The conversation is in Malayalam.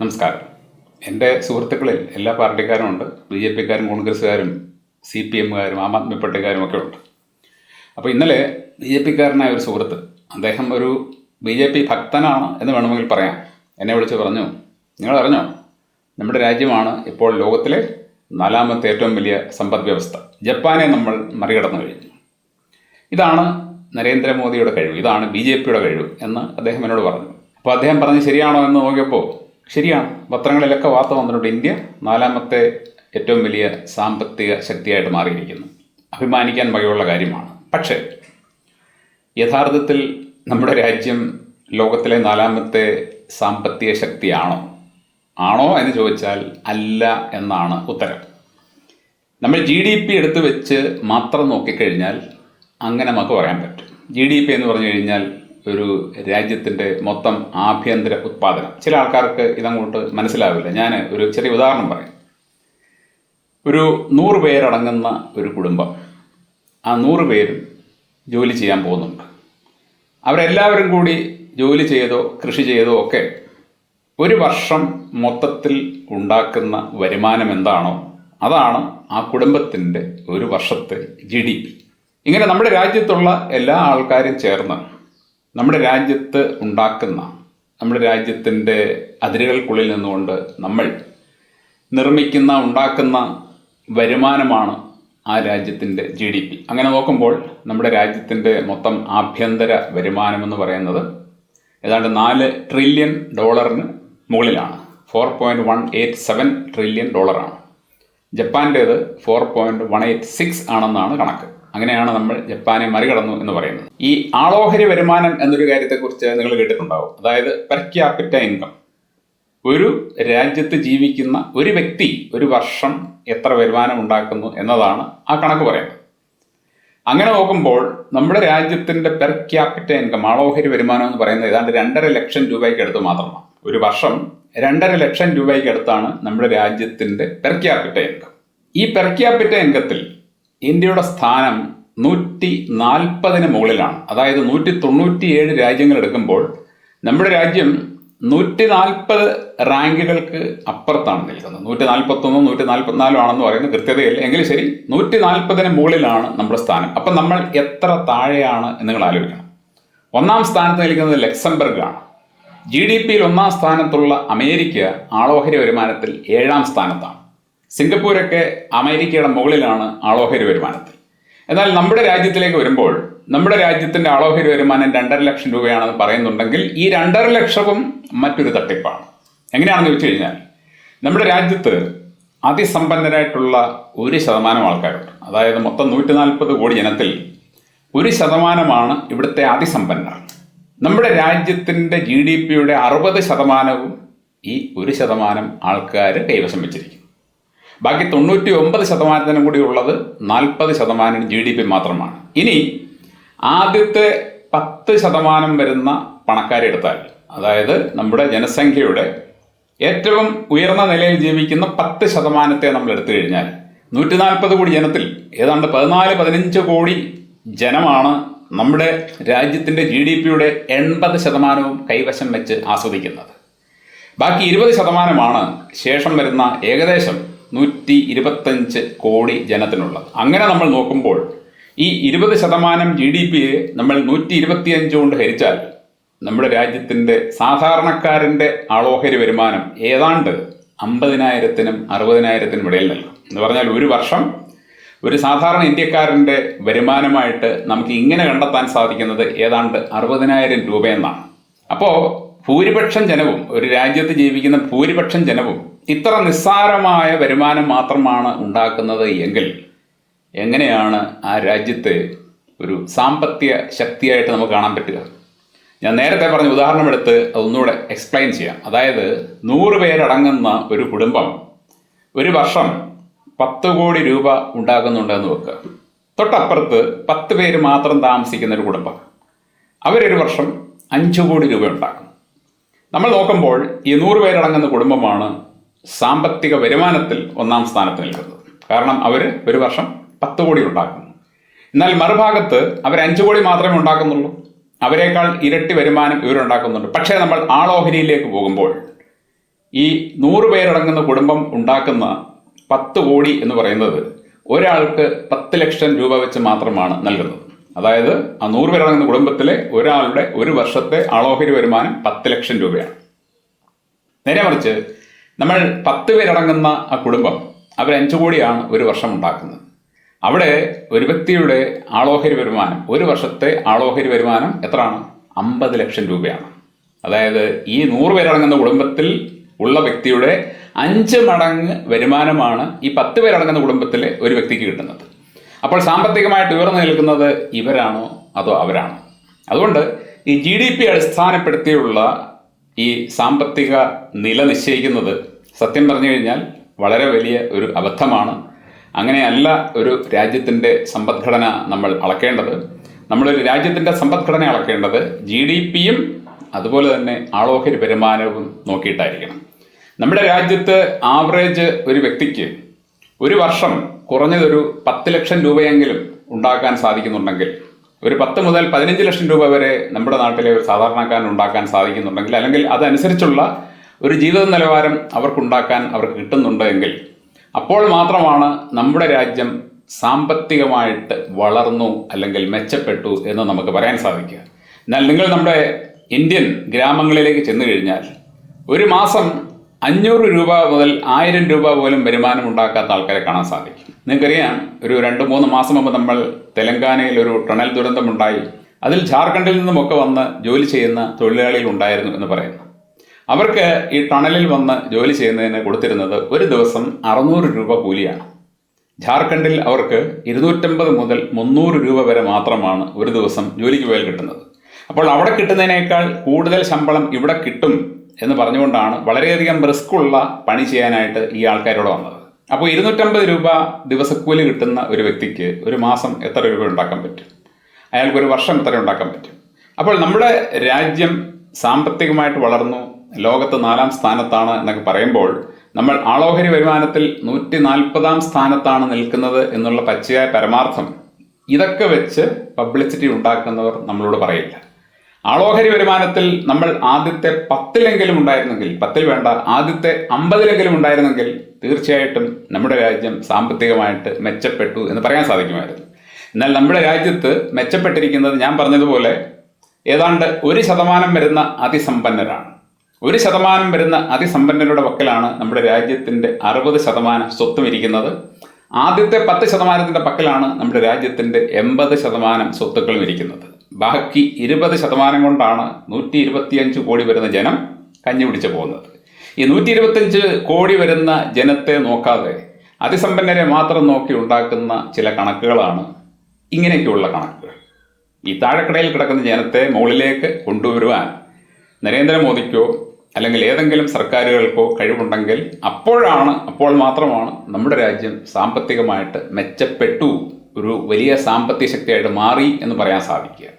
നമസ്കാരം. എന്റെ സുഹൃത്തുക്കളിൽ എല്ലാ പാർട്ടിക്കാരും ഉണ്ട്. ബി ജെ പിക്കാരും കോൺഗ്രസ്സുകാരും സി പി എമ്മുകാരും ആം ആദ്മി പാർട്ടിക്കാരും ഒക്കെ ഉണ്ട്. അപ്പോൾ ഇന്നലെ ബി ജെ പിക്കാരനായ ഒരു സുഹൃത്ത് അദ്ദേഹം ഒരു ബി ജെ പി ഭക്തനാണ് എന്ന് വേണമെങ്കിൽ പറയാം. എന്നെ വിളിച്ച് പറഞ്ഞു നിങ്ങൾ അറിഞ്ഞോ? നമ്മുടെ രാജ്യമാണ് ഇപ്പോൾ ലോകത്തിലെ നാലാമത്തെ ഏറ്റവും വലിയ സമ്പദ് വ്യവസ്ഥ. ജപ്പാനെ നമ്മൾ മറികടന്നു കഴിഞ്ഞു. ഇതാണ് നരേന്ദ്രമോദിയുടെ കഴിവ്. ഇതാണ് ബി ജെ പിയുടെ കഴിവ് എന്ന് അദ്ദേഹം എന്നോട് പറഞ്ഞു. അപ്പോൾ അദ്ദേഹം പറഞ്ഞ് ശരിയാണോ എന്ന് നോക്കിയപ്പോൾ ശരിയാണ്. പത്രങ്ങളിലൊക്കെ വാർത്ത വന്നിട്ടുണ്ട്. ഇന്ത്യ നാലാമത്തെ ഏറ്റവും വലിയ സാമ്പത്തിക ശക്തിയായിട്ട് മാറിയിരിക്കുന്നു. അഭിമാനിക്കാൻ വകയുള്ള കാര്യമാണ്. പക്ഷേ യഥാർത്ഥത്തിൽ നമ്മുടെ രാജ്യം ലോകത്തിലെ നാലാമത്തെ സാമ്പത്തിക ശക്തിയാണോ? ആണോ എന്ന് ചോദിച്ചാൽ അല്ല എന്നാണ് ഉത്തരം. നമ്മൾ ജി ഡി പി എടുത്തു വെച്ച് മാത്രം നോക്കിക്കഴിഞ്ഞാൽ അങ്ങനെ നമുക്ക് പറയാൻ പറ്റും. ജി ഡി പി എന്ന് പറഞ്ഞു കഴിഞ്ഞാൽ ഒരു രാജ്യത്തിന്റെ മൊത്തം ആഭ്യന്തര ഉത്പാദനം. ചില ആൾക്കാർക്ക് ഇതങ്ങോട്ട് മനസ്സിലാവില്ല. ഞാൻ ഒരു ചെറിയ ഉദാഹരണം പറയാം. ഒരു നൂറ് പേരടങ്ങുന്ന ഒരു കുടുംബം. ആ നൂറ് പേരും ജോലി ചെയ്യാൻ പോകുന്നുണ്ട്. അവരെല്ലാവരും കൂടി ജോലി ചെയ്തോ കൃഷി ചെയ്തോ ഒക്കെ ഒരു വർഷം മൊത്തത്തിൽ ഉണ്ടാക്കുന്ന വരുമാനം എന്താണോ അതാണ് ആ കുടുംബത്തിന്റെ ഒരു വർഷത്തെ ജി ഡി പി. ഇങ്ങനെ നമ്മുടെ രാജ്യത്തുള്ള എല്ലാ ആൾക്കാരും ചേർന്ന് നമ്മുടെ രാജ്യത്ത് ഉണ്ടാക്കുന്ന നമ്മുടെ രാജ്യത്തിന്റെ അതിരുകൾക്കുള്ളിൽ നിന്നുകൊണ്ട് നമ്മൾ നിർമ്മിക്കുന്ന ഉണ്ടാക്കുന്ന വരുമാനമാണ് ആ രാജ്യത്തിന്റെ ജി ഡി പി. അങ്ങനെ നോക്കുമ്പോൾ നമ്മുടെ രാജ്യത്തിന്റെ മൊത്തം ആഭ്യന്തര വരുമാനം എന്ന് പറയുന്നത് ഏതാണ്ട് നാല് ട്രില്യൺ ഡോളറിന് മുകളിലാണ്. Four point one eight seven trillion ഡോളറാണ്. ജപ്പാന്റേത് four point one eight six ആണെന്നാണ് കണക്ക്. അങ്ങനെയാണ് നമ്മൾ ജപ്പാനെ മറികടന്നു എന്ന് പറയുന്നത്. ഈ ആളോഹരി വരുമാനം എന്നൊരു കാര്യത്തെക്കുറിച്ച് നിങ്ങൾ കേട്ടിട്ടുണ്ടാവും. അതായത് പെർ ക്യാപിറ്റ ഇൻകം ഒരു രാജ്യത്ത് ജീവിക്കുന്ന ഒരു വ്യക്തി ഒരു വർഷം എത്ര വരുമാനം ഉണ്ടാക്കുന്നു എന്നതാണ് ആ കണക്ക് പറയുന്നത്. അങ്ങനെ നോക്കുമ്പോൾ നമ്മുടെ രാജ്യത്തിന്റെ പെർ ക്യാപിറ്റ ഇൻകം ആളോഹരി വരുമാനം എന്ന് പറയുന്നത് ഏതാണ്ട് രണ്ടര ലക്ഷം രൂപയ്ക്ക് അടുത്ത് മാത്രമാണ്. ഒരു വർഷം രണ്ടര ലക്ഷം രൂപയ്ക്ക് അടുത്താണ് നമ്മുടെ രാജ്യത്തിന്റെ പെർ ക്യാപിറ്റ ഇൻകം ഈ പെർ ക്യാപിറ്റ ഇൻകത്തിൽ ഇന്ത്യയുടെ സ്ഥാനം നൂറ്റി നാൽപ്പതിന് മുകളിലാണ്. അതായത് നൂറ്റി തൊണ്ണൂറ്റിയേഴ് രാജ്യങ്ങൾ എടുക്കുമ്പോൾ നമ്മുടെ രാജ്യം നൂറ്റി നാൽപ്പത് റാങ്കുകൾക്ക് അപ്പുറത്താണ് നിൽക്കുന്നത്. നൂറ്റി നാൽപ്പത്തൊന്നും നൂറ്റി നാൽപ്പത്തിനാലും ആണെന്ന് പറയുന്നത് കൃത്യതയില്ല. എങ്കിലും ശരി നൂറ്റി നാൽപ്പതിന് മുകളിലാണ് നമ്മുടെ സ്ഥാനം. അപ്പം നമ്മൾ എത്ര താഴെയാണ് എന്ന് നിങ്ങൾ ആലോചിക്കണം. ഒന്നാം സ്ഥാനത്ത് നിൽക്കുന്നത് ലക്സംബർഗ് ആണ് ജി ഡി പിയിൽ ഒന്നാം സ്ഥാനത്തുള്ള അമേരിക്ക ആളോഹരി വരുമാനത്തിൽ ഏഴാം സ്ഥാനത്താണ്. സിംഗപ്പൂരൊക്കെ അമേരിക്കയുടെ മുകളിലാണ് ആളോഹരി വരുമാനത്തിൽ. എന്നാൽ നമ്മുടെ രാജ്യത്തിലേക്ക് വരുമ്പോൾ നമ്മുടെ രാജ്യത്തിന്റെ ആളോഹരി വരുമാനം രണ്ടര ലക്ഷം രൂപയാണെന്ന് പറയുന്നുണ്ടെങ്കിൽ ഈ രണ്ടര ലക്ഷവും മറ്റൊരു തട്ടിപ്പാണ്. എങ്ങനെയാണെന്ന് ചോദിച്ചു കഴിഞ്ഞാൽ നമ്മുടെ രാജ്യത്ത് അതിസമ്പന്നരായിട്ടുള്ള ഒരു ശതമാനം ആൾക്കാരുണ്ട്. അതായത് മൊത്തം നൂറ്റി നാൽപ്പത് കോടി ജനത്തിൽ ഒരു ശതമാനമാണ് ഇവിടുത്തെ അതിസമ്പന്നർ. നമ്മുടെ രാജ്യത്തിന്റെ ജി ഡി പിയുടെ അറുപത് ശതമാനവും ഈ ഒരു ശതമാനം ആൾക്കാർ കൈവശം വെച്ചിരിക്കും ബാക്കി തൊണ്ണൂറ്റി ഒമ്പത് ശതമാനത്തിനും കൂടി ഉള്ളത് നാൽപ്പത് ശതമാനം ജി ഡി പി മാത്രമാണ്. ഇനി ആദ്യത്തെ പത്ത് ശതമാനം വരുന്ന പണക്കാരെ എടുത്താൽ അതായത് നമ്മുടെ ജനസംഖ്യയുടെ ഏറ്റവും ഉയർന്ന നിലയിൽ ജീവിക്കുന്ന പത്ത് ശതമാനത്തെ നമ്മൾ എടുത്തു കഴിഞ്ഞാൽ നൂറ്റി നാൽപ്പത് കോടി ജനത്തിൽ ഏതാണ്ട് പതിനാല് പതിനഞ്ച് കോടി ജനമാണ് നമ്മുടെ രാജ്യത്തിന്റെ ജി ഡി പിയുടെ എൺപത് ശതമാനവും കൈവശം വെച്ച് ആസ്വദിക്കുന്നത്. ബാക്കി ഇരുപത് ശതമാനമാണ് ശേഷം വരുന്ന ഏകദേശം നൂറ്റി ഇരുപത്തഞ്ച് കോടി ജനത്തിനുള്ളത്. അങ്ങനെ നമ്മൾ നോക്കുമ്പോൾ ഈ ഇരുപത് ശതമാനം ജി ഡി പിയെ നമ്മൾ നൂറ്റി ഇരുപത്തിയഞ്ച് കൊണ്ട് ഹരിച്ചാൽ നമ്മുടെ രാജ്യത്തിന്റെ സാധാരണക്കാരന്റെ ആളോഹരി വരുമാനം ഏതാണ്ട് അമ്പതിനായിരത്തിനും അറുപതിനായിരത്തിനും ഇടയിൽ നൽകും. എന്ന് പറഞ്ഞാൽ ഒരു വർഷം ഒരു സാധാരണ ഇന്ത്യക്കാരന്റെ വരുമാനമായിട്ട് നമുക്ക് ഇങ്ങനെ കണ്ടെത്താൻ സാധിക്കുന്നത് ഏതാണ്ട് അറുപതിനായിരം രൂപയെന്നാണ്. അപ്പോൾ ഭൂരിപക്ഷം ജനവും ഒരു രാജ്യത്ത് ജീവിക്കുന്ന ഭൂരിപക്ഷം ജനവും ഇത്ര നിസ്സാരമായ വരുമാനം മാത്രമാണ് ഉണ്ടാക്കുന്നത് എങ്കിൽ എങ്ങനെയാണ് ആ രാജ്യത്തെ ഒരു സാമ്പത്തിക ശക്തിയായിട്ട് നമുക്ക് കാണാൻ പറ്റുക? ഞാൻ നേരത്തെ പറഞ്ഞ ഉദാഹരണം എടുത്ത് അതൊന്നുകൂടെ എക്സ്പ്ലെയിൻ ചെയ്യാം. അതായത് നൂറ് പേരടങ്ങുന്ന ഒരു കുടുംബം ഒരു വർഷം പത്ത് കോടി രൂപ ഉണ്ടാക്കുന്നുണ്ടെന്ന് വെക്കുക. തൊട്ടപ്പുറത്ത് പത്ത് പേര് മാത്രം താമസിക്കുന്ന ഒരു കുടുംബം. അവരൊരു വർഷം അഞ്ച് കോടി രൂപ ഉണ്ടാക്കും. നമ്മൾ നോക്കുമ്പോൾ ഈ നൂറ് പേരടങ്ങുന്ന കുടുംബമാണ് സാമ്പത്തിക വരുമാനത്തിൽ ഒന്നാം സ്ഥാനത്ത് നിൽക്കുന്നത്. കാരണം അവർ ഒരു വർഷം പത്ത് കോടി ഉണ്ടാക്കുന്നു. എന്നാൽ മറുഭാഗത്ത് അവർ അഞ്ച് കോടി മാത്രമേ ഉണ്ടാക്കുന്നുള്ളൂ. അവരെക്കാൾ ഇരട്ടി വരുമാനം ഇവരുണ്ടാക്കുന്നുണ്ട് പക്ഷേ നമ്മൾ ആളോഹരിയിലേക്ക് പോകുമ്പോൾ ഈ നൂറ് പേരടങ്ങുന്ന കുടുംബം ഉണ്ടാക്കുന്ന പത്ത് കോടി എന്ന് പറയുന്നത് ഒരാൾക്ക് പത്ത് ലക്ഷം രൂപ വെച്ച് മാത്രമാണ് നൽകുന്നത്. അതായത് ആ നൂറ് പേരടങ്ങുന്ന കുടുംബത്തിലെ ഒരാളുടെ ഒരു വർഷത്തെ ആളോഹരി വരുമാനം പത്ത് ലക്ഷം രൂപയാണ്. നേരെ മറിച്ച് നമ്മൾ പത്ത് പേരടങ്ങുന്ന ആ കുടുംബം അവർ അഞ്ചു കോടിയാണ് ഒരു വർഷം ഉണ്ടാക്കുന്നത്. അവിടെ ഒരു വ്യക്തിയുടെ ആളോഹരി വരുമാനം ഒരു വർഷത്തെ ആളോഹരി വരുമാനം എത്രയാണ്? അമ്പത് ലക്ഷം രൂപയാണ്. അതായത് ഈ നൂറ് പേരടങ്ങുന്ന കുടുംബത്തിൽ ഉള്ള വ്യക്തിയുടെ അഞ്ച് മടങ്ങ് വരുമാനമാണ് ഈ പത്ത് പേരടങ്ങുന്ന കുടുംബത്തിലെ ഒരു വ്യക്തിക്ക് കിട്ടുന്നത്. അപ്പോൾ സാമ്പത്തികമായിട്ട് ഉയർന്നു നിൽക്കുന്നത് ഇവരാണോ അതോ അവരാണോ? അതുകൊണ്ട് ഈ ജി ഡി പി അടിസ്ഥാനപ്പെടുത്തിയുള്ള ഈ സാമ്പത്തിക നില നിശ്ചയിക്കുന്നത് സത്യം പറഞ്ഞു കഴിഞ്ഞാൽ വളരെ വലിയ ഒരു അബദ്ധമാണ്. അങ്ങനെയല്ല ഒരു രാജ്യത്തിന്റെ സമ്പദ്ഘടന നമ്മൾ അളക്കേണ്ടത്. നമ്മളൊരു രാജ്യത്തിന്റെ സമ്പദ്ഘടന അളക്കേണ്ടത് ജി ഡി പിയും അതുപോലെ തന്നെ ആളോഹരി വരുമാനവും നോക്കിയിട്ടായിരിക്കണം. നമ്മുടെ രാജ്യത്ത് ആവറേജ് ഒരു വ്യക്തിക്ക് ഒരു വർഷം കുറഞ്ഞതൊരു പത്ത് ലക്ഷം രൂപയെങ്കിലും ഉണ്ടാക്കാൻ സാധിക്കുന്നുണ്ടെങ്കിൽ ഒരു പത്ത് മുതൽ പതിനഞ്ച് ലക്ഷം രൂപ വരെ നമ്മുടെ നാട്ടിലെ ഒരു സാധാരണക്കാരൻ ഉണ്ടാക്കാൻ സാധിക്കുന്നുണ്ടെങ്കിൽ അല്ലെങ്കിൽ അതനുസരിച്ചുള്ള ഒരു ജീവിത നിലവാരം അവർക്കുണ്ടാക്കാൻ അവർക്ക് കിട്ടുന്നുണ്ട് എങ്കിൽ അപ്പോൾ മാത്രമാണ് നമ്മുടെ രാജ്യം സാമ്പത്തികമായിട്ട് വളർന്നു അല്ലെങ്കിൽ മെച്ചപ്പെട്ടു എന്ന് നമുക്ക് പറയാൻ സാധിക്കുക. എന്നാൽ നിങ്ങൾ നമ്മുടെ ഇന്ത്യൻ ഗ്രാമങ്ങളിലേക്ക് ചെന്നു കഴിഞ്ഞാൽ ഒരു മാസം അഞ്ഞൂറ് രൂപ മുതൽ ആയിരം രൂപ പോലും വരുമാനം ഉണ്ടാക്കാത്ത ആൾക്കാരെ കാണാൻ സാധിക്കും. നിങ്ങൾക്കറിയാം ഒരു രണ്ട് മൂന്ന് മാസം മുമ്പ് നമ്മൾ തെലങ്കാനയിൽ ഒരു ടണൽ ദുരന്തമുണ്ടായി. അതിൽ ജാർഖണ്ഡിൽ നിന്നുമൊക്കെ വന്ന് ജോലി ചെയ്യുന്ന തൊഴിലാളികൾ ഉണ്ടായിരുന്നു എന്ന് പറയുന്നു. അവർക്ക് ഈ ടണലിൽ വന്ന് ജോലി ചെയ്യുന്നതിന് കൊടുത്തിരുന്നത് ഒരു ദിവസം അറുന്നൂറ് രൂപ കൂലിയാണ്. ജാർഖണ്ഡിൽ അവർക്ക് ഇരുന്നൂറ്റമ്പത് മുതൽ മുന്നൂറ് രൂപ വരെ മാത്രമാണ് ഒരു ദിവസം ജോലിക്ക് പോയാൽ കിട്ടുന്നത്. അപ്പോൾ അവിടെ കിട്ടുന്നതിനേക്കാൾ കൂടുതൽ ശമ്പളം ഇവിടെ കിട്ടും എന്ന് പറഞ്ഞുകൊണ്ടാണ് വളരെയധികം റിസ്ക് ഉള്ള പണി ചെയ്യാനായിട്ട് ഈ ആൾക്കാരോട് വന്നത്. അപ്പോൾ ഇരുന്നൂറ്റമ്പത് രൂപ ദിവസക്കൂലി കിട്ടുന്ന ഒരു വ്യക്തിക്ക് ഒരു മാസം എത്ര രൂപ ഉണ്ടാക്കാൻ പറ്റും? അയാൾക്ക് ഒരു വർഷം എത്ര ഉണ്ടാക്കാൻ പറ്റും? അപ്പോൾ നമ്മുടെ രാജ്യം സാമ്പത്തികമായിട്ട് വളർന്നു ലോകത്ത് നാലാം സ്ഥാനത്താണ് എന്നൊക്കെ പറയുമ്പോൾ നമ്മൾ ആളോഹരി വരുമാനത്തിൽ നൂറ്റി നാൽപ്പതാം സ്ഥാനത്താണ് നിൽക്കുന്നത് എന്നുള്ള പച്ചയായ പരമാർത്ഥം ഇതൊക്കെ വെച്ച് പബ്ലിസിറ്റി ഉണ്ടാക്കുന്നവർ നമ്മളോട് പറയില്ല. ആളോഹരി വരുമാനത്തിൽ നമ്മൾ ആദ്യത്തെ പത്തിലെങ്കിലും ഉണ്ടായിരുന്നെങ്കിൽ പത്തിൽ വേണ്ട ആദ്യത്തെ അമ്പതിലെങ്കിലും ഉണ്ടായിരുന്നെങ്കിൽ തീർച്ചയായിട്ടും നമ്മുടെ രാജ്യം സാമ്പത്തികമായിട്ട് മെച്ചപ്പെട്ടു എന്ന് പറയാൻ സാധിക്കുമായിരുന്നു. എന്നാൽ നമ്മുടെ രാജ്യത്ത് മെച്ചപ്പെട്ടിരിക്കുന്നത് ഞാൻ പറഞ്ഞതുപോലെ ഏതാണ്ട് ഒരു ശതമാനം വരുന്ന അതിസമ്പന്നരാണ്. ഒരു ശതമാനം വരുന്ന അതിസമ്പന്നരുടെ പക്കലാണ് നമ്മുടെ രാജ്യത്തിന്റെ അറുപത് ശതമാനം സ്വത്തും ഇരിക്കുന്നത്. ആദ്യത്തെ പത്ത് ശതമാനത്തിന്റെ പക്കലാണ് നമ്മുടെ രാജ്യത്തിന്റെ എൺപത് ശതമാനം സ്വത്തുക്കളും ഇരിക്കുന്നത്. ബാക്കി ഇരുപത് ശതമാനം കൊണ്ടാണ് നൂറ്റി ഇരുപത്തിയഞ്ച് കോടി വരുന്ന ജനം കഞ്ഞി പിടിച്ച് പോകുന്നത്. ഈ നൂറ്റി ഇരുപത്തഞ്ച് കോടി വരുന്ന ജനത്തെ നോക്കാതെ അതിസമ്പന്നരെ മാത്രം നോക്കി ഉണ്ടാക്കുന്ന ചില കണക്കുകളാണ് ഇങ്ങനെയൊക്കെയുള്ള കണക്കുകൾ. ഈ താഴെക്കടയിൽ കിടക്കുന്ന ജനത്തെ മുകളിലേക്ക് കൊണ്ടുവരുവാൻ നരേന്ദ്രമോദിക്കോ അല്ലെങ്കിൽ ഏതെങ്കിലും സർക്കാരുകൾക്കോ കഴിവുണ്ടെങ്കിൽ അപ്പോഴാണ് അപ്പോൾ മാത്രമാണ് നമ്മുടെ രാജ്യം സാമ്പത്തികമായിട്ട് മെച്ചപ്പെട്ടു ഒരു വലിയ സാമ്പത്തിക ശക്തിയായിട്ട് മാറി എന്ന് പറയാൻ സാധിക്കുക.